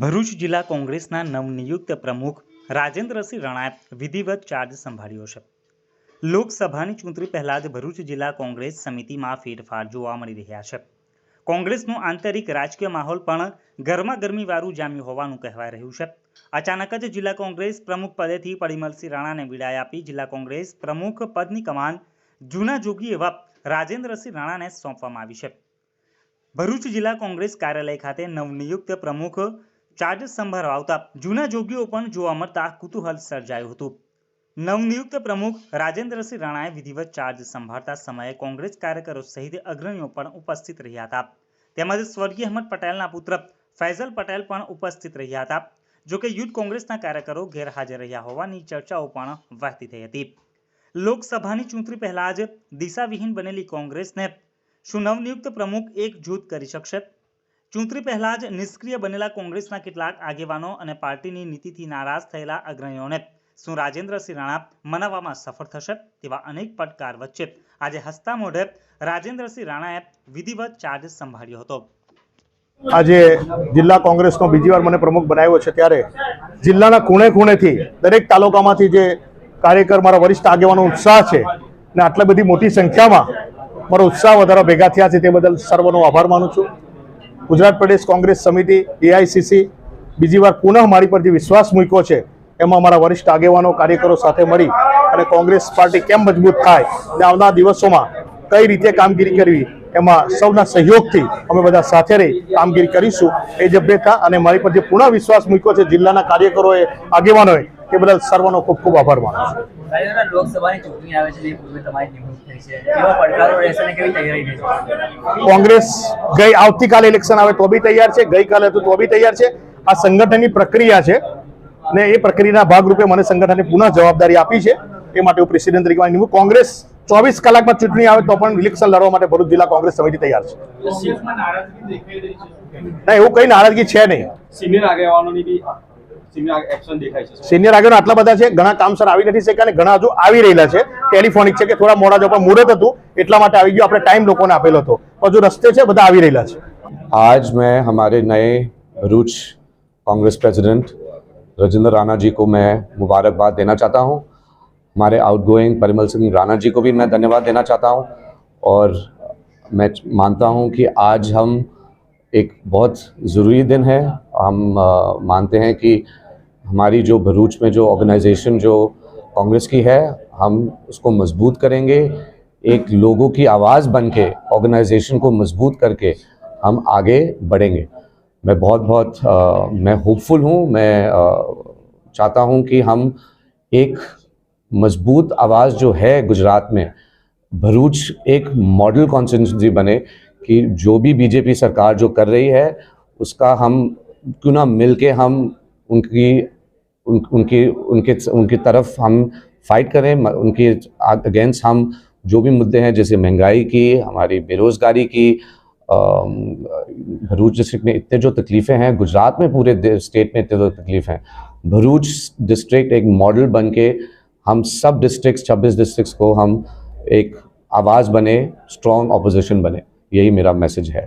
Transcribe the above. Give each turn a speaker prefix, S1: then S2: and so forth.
S1: ભરૂચ જિલ્લા કોંગ્રેસના નવનિયુક્ત પ્રમુખ રાજેન્દ્રસિંહ રણાએ વિધિવત ચાર્જ સંભાળ્યો છે. લોકસભાની ચૂંટણી પહેલા જ ભરૂચ જિલ્લા કોંગ્રેસ સમિતિમાં ફેરફાર જોવા મળી રહ્યા છે. કોંગ્રેસનો આંતરિક રાજકીય માહોલ પણ ગરમાગરમીવાળું જામ્યું હોવાનું કહેવાય રહ્યું છે. અચાનક જ જિલ્લા કોંગ્રેસ પ્રમુખ પદેથી પરિમલસિંહ રાણાને વિદાય આપી જિલ્લા કોંગ્રેસ પ્રમુખ પદની કમાન જૂના જોગી એવા રાજેન્દ્રસિંહ રાણાને સોંપવામાં આવી છે. ભરૂચ જિલ્લા કોંગ્રેસ કાર્યાલય ખાતે નવનિયુક્ત પ્રમુખ ચાર્જ આવતા જૂના જોગીઓ પણ જોવા મળતા કુતૂહલ સર્જાયું હતું. નવનિયુક્ત પ્રમુખ રાજેન્દ્રસિંહ રાણાએ વિધિવત ચાર્જ સંભાળતા સમયે કોંગ્રેસ કાર્યકરો સહિત અગ્રણીઓ પણ ઉપસ્થિત રહ્યા હતા. તેમજ સ્વર્ગીય અહેમદ પટેલના પુત્ર ફૈઝલ પટેલ પણ ઉપસ્થિત રહ્યા હતા. જોકે યુથ કોંગ્રેસના કાર્યકરો ગેરહાજર રહ્યા હોવાની ચર્ચાઓ પણ વહેતી થઈ હતી. લોકસભાની ચૂંટણી પહેલા જ દિશાવિહીન બનેલી કોંગ્રેસને શું નવનિયુક્ત પ્રમુખ એક જૂથ કરી શકશે? ચૂંટણી પહેલા જ નિષ્ક્રિય બનેલા કોંગ્રેસના કેટલાક આગેવાનો અને પાર્ટીની નીતિથી નારાજ થયેલા અગ્રણીઓને શું રાજેન્દ્રસિંહ રાણા મનાવવામાં સફળ થશે તેવા અનેક પડકાર વચ્ચે આજે હસતા મોઢે રાજેન્દ્રસિંહ રાણાએ વિધિવત ચાર્જ સંભાળ્યો હતો.
S2: આજે જિલ્લા કોંગ્રેસનો બીજી વાર મને પ્રમુખ બનાવ્યો છે ત્યારે જિલ્લાના ખૂણે ખૂણેથી દરેક તાલુકામાંથી જે કાર્યકર, મારા વરિષ્ઠ આગેવાનો ઉત્સાહ છે ને આટલા બધી મોટી સંખ્યામાં મારો ઉત્સાહ વધારા ભેગા થયા છે તે બદલ સર્વનો આભાર માનું છું. ગુજરાત પ્રદેશ કોંગ્રેસ સમિતિ એઆઈસીસી બીજી વાર પુનઃ મારી પર જે વિશ્વાસ મૂક્યો છે. એમાં મારા વરિષ્ઠ આગેવાનો, કાર્યકરો સાથે મળી અને કોંગ્રેસ પાર્ટી કેમ મજબૂત થાય અને આવનાર દિવસોમાં કઈ રીતે કામગીરી કરવી, એમાં સૌના સહયોગથી અમે બધા સાથે રહી કામગીરી કરીશું. એ જભ્યતા અને મારી પર જે પુનઃ વિશ્વાસ મૂક્યો છે. જિલ્લાના કાર્યકરોએ, આગેવાનોએ તે બદલ સર્વનો ખૂબ ખૂબ આભાર માનું છું.
S3: લોકસભાની ચૂંટણી આવે છે તમારી નિમણૂક થઈ છે. કેવા પડકારો રહેશે અને કેવી તૈયારી થઈ
S2: કોંગ્રેસ ગઈ આવતીકાલે ઇલેક્શન આવે તો બી તૈયાર છે ગઈકાલે હતું તો બી તૈયાર છે. આ સંગઠનની પ્રક્રિયા છે ને એ પ્રક્રિયાના ભાગરૂપે મને સંગઠનને પુનઃ જવાબદારી આપી છે. એ માટે હું પ્રેસિડેન્ટ તરીકે માની નિમણૂક કોંગ્રેસ ચોવીસ કલાકમાં ચૂંટણી આવે તો પણ ઇલેક્શન લડવા માટે ભરૂચ જિલ્લા કોંગ્રેસ સમિતિ તૈયાર છે.
S4: શિફ્ટમાં નારાજગી દેખાઈ રહી છે.
S2: ના એવું કઈ નારાજગી છે નહીં.
S4: સિનિયર આગેવાનોની બી સિનિયર એક્શન દેખાય છે
S2: સિનિયર આગળ આટલા બધા છે ઘણા કામસર આવી નથી શક્યા અને ઘણા હજુ આવી રહેલા છે ટેલિફોનિક છે કે થોડા મોડા જો પણ મુહૂર્ત હતું એટલા માટે આવી ગયું આપણે ટાઈમ લોકોને આપેલો હતો પણ હજુ રસ્તે છે બધા આવી રહેલા છે
S5: आज मैं हमारे नए भरूच कांग्रेस प्रेसिडेंट राजेंद्र राणा जी को मैं मुबारकबाद देना चाहता हूं हमारे आउटगोइंग परिमल सिंह राणा जी को भी मैं धन्यवाद देना चाहता हूं और मैं मानता हूं कि आज हम एक बहुत ज़रूरी दिन है हम मानते हैं कि हमारी जो भरूच में जो ऑर्गेनाइजेशन जो कांग्रेस की है हम उसको मज़बूत करेंगे। एक लोगों की आवाज़ बन के ऑर्गेनाइजेशन को मज़बूत करके हम आगे बढ़ेंगे। मैं बहुत बहुत अ, मैं होपफुल हूँ मैं अ, चाहता हूँ कि हम एक मज़बूत आवाज़ जो है गुजरात में भरूच एक मॉडल कॉन्स्टिट्यूंसी बने कि जो भी बीजेपी सरकार जो कर रही है उसका हम क्यों ना मिल के हम उनकी उन, उनकी उनके उनकी तरफ़ हम फाइट करें उनके अगेंस्ट हम जो भी मुद्दे हैं जैसे महँगाई की हमारी बेरोज़गारी की भरूच डिस्ट्रिक्ट में इतने जो तकलीफ़ें हैं गुजरात में पूरे स्टेट में इतने जो तकलीफ़ हैं भरूच डिस्ट्रिक्ट एक मॉडल बन के हम सब डिस्ट्रिक्ट छब्बीस डिस्ट्रिक्ट्स को हम एक आवाज़ बने स्ट्रॉन्ग अपोजिशन बने यही मेरा मैसेज है।